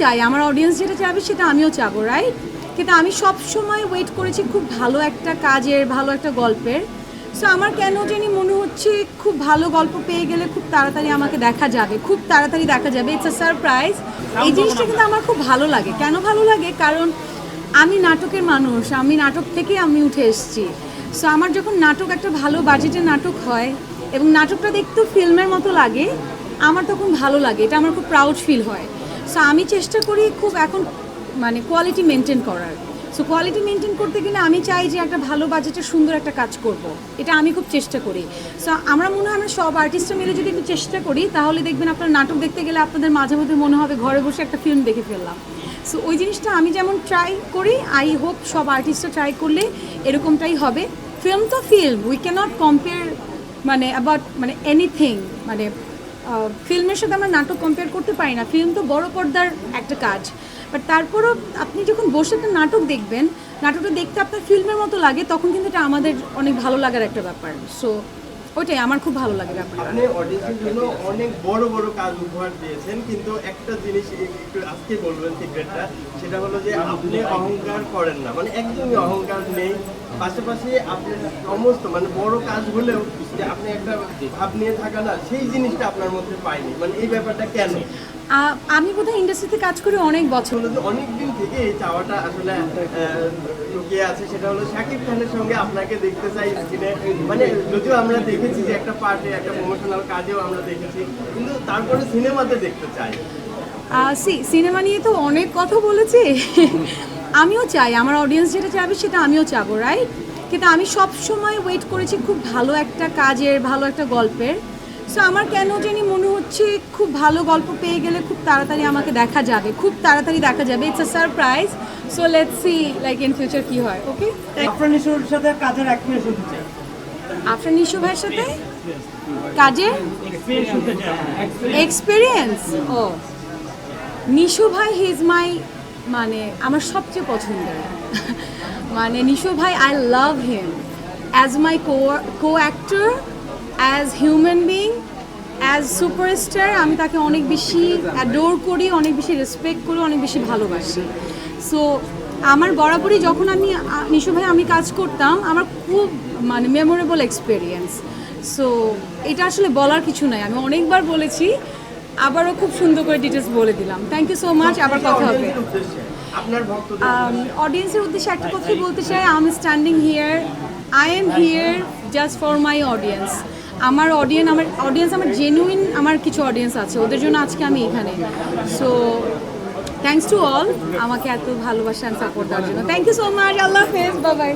চাই আমার অডিয়েন্স যেটা চাইবে সেটা আমিও চাবো রাইট কিন্তু আমি সব সময় ওয়েট করেছি খুব ভালো একটা কাজের ভালো একটা গল্পের। সো আমার কেন জানি মনে হচ্ছে খুব ভালো গল্প পেয়ে গেলে খুব তাড়াতাড়ি আমাকে দেখা যাবে খুব তাড়াতাড়ি দেখা যাবে। ইটস আ সারপ্রাইজ এই জিনিসটা কিন্তু আমার খুব ভালো লাগে। কেন ভালো লাগে? কারণ আমি নাটকের মানুষ আমি নাটক থেকে আমি উঠে এসেছি। সো আমার যখন নাটক একটা ভালো বাজেটের নাটক হয় এবং নাটকটা দেখতেও ফিল্মের মতো লাগে আমার তখন ভালো লাগে। এটা আমার খুব প্রাউড ফিল হয়। সো আমি চেষ্টা করি খুব এখন মানে কোয়ালিটি মেনটেন করার। সো কোয়ালিটি মেনটেন করতে গেলে আমি চাই যে একটা ভালো বাজেটের সুন্দর একটা কাজ করব। এটা আমি খুব চেষ্টা করি। সো আমরা মনে হয় আমরা সব আর্টিস্টরা মিলে যদি একটু চেষ্টা করি, তাহলে দেখবেন আপনার নাটক দেখতে গেলে আপনাদের মাঝে মধ্যে মনে হবে ঘরে বসে একটা ফিল্ম দেখে ফেললাম। সো ওই জিনিসটা আমি যেমন ট্রাই করি আই হোপ সব আর্টিস্টরা ট্রাই করলে এরকমটাই হবে। ফিল্ম তো ফিল্ম উই ক্যানট কম্পেয়ার মানে অ্যাবাউট মানে এনিথিং মানে ফিল্মের সাথে আমরা নাটক কম্পেয়ার করতে পারি না। ফিল্ম তো বড় পর্দার একটা কাজ। বাট তারপরও আপনি যখন বসে একটা নাটক দেখবেন, নাটকটা দেখতে আপনার ফিল্মের মতো লাগে, তখন কিন্তু এটা আমাদের অনেক ভালো লাগার একটা ব্যাপার। সো ওইটাই, আমার খুব ভালো লাগে আপনি জন্য অনেক বড় বড় কাজ উপহার দিয়েছেন, কিন্তু একটা জিনিস একটু আজকে বলবেন সিক্রেটটা সেটা হলো যে আপনি অহংকার করেন না। মানে একদমই অহংকার নেই। পাশাপাশি আপনি সমস্ত মানে বড় কাজ হলেও আপনি একটা ভাব নিয়ে থাকা না, সেই জিনিসটা আপনার মধ্যে পাইনি। মানে এই ব্যাপারটা কেন? আমি বোধহয় ইন্ডাস্ট্রিতে কাজ করি অনেক বছর। অনেক দিন থেকে এই চাওয়াটা আসলে লুকিয়ে আছে। সেটা হলো শাকিব খানের সঙ্গে আপনাকে দেখতে চাই স্ক্রিনে মানে যদিও আমরা দেখেছি যে একটা পার্টে একটা প্রমোশনাল কাজেও আমরা দেখেছি কিন্তু তারপরে সিনেমাতে দেখতে চাই। সি সিনেমা নিয়ে তো অনেক কথা বলেছি। আমিও চাই আমার অডিয়েন্স যেটা চাইবে সেটা আমিও চাবো রাইট কিন্তু আমি সব সময় ওয়েট করেছি খুব ভালো একটা কাজের ভালো একটা গল্পের। সো আমার কেন জানি মনে হচ্ছে খুব ভালো গল্প পেয়ে গেলে খুব তাড়াতাড়ি আমাকে দেখা যাবে খুব তাড়াতাড়ি দেখা যাবে। It's a surprise so let's see like in future কি হয় ওকে আফরান নিশোর সাথে কাজের এক্সপিরিয়েন্স হতে চাই। আফরান নিশো ভাইয়ের সাথে? কাজের এক্সপিরিয়েন্স হতে চাই এক্সপিরিয়েন্স ও। নিশু ভাই হি ইজ মাই মানে আমার সবচেয়ে পছন্দের। মানে নিশু ভাই I love him as my co co actor as human being as superstar আমি তাকে অনেক বেশি অ্যাডোর করি অনেক বেশি রেসপেক্ট করি অনেক বেশি ভালোবাসি। সো আমার বরাবরই যখন আমি নিশু ভাই আমি কাজ করতাম আমার খুব মানে মেমোরেবল এক্সপিরিয়েন্স সো এটা আসলে বলার কিছু নাই আমি অনেকবার বলেছি আবারও খুব সুন্দর করে ডিটেলস বলে দিলাম। থ্যাংক ইউ সো মাচ আবার কথা হবে। আপনার অডিয়েন্সের উদ্দেশ্যে। একটা কথাই বলতে চাই I am standing here I am here just for my audience আমার অডিয়েন্স আমার অডিয়েন্স আমার জেনুইন আমার কিছু অডিয়েন্স আছে। ওদের জন্য আজকে আমি এখানে। সো থ্যাংকস টু অল আমাকে এত ভালোবাসা সাপোর্ট দেওয়ার জন্য। থ্যাংক ইউ সো মাচ আল্লাহ হাফেজ বাবাই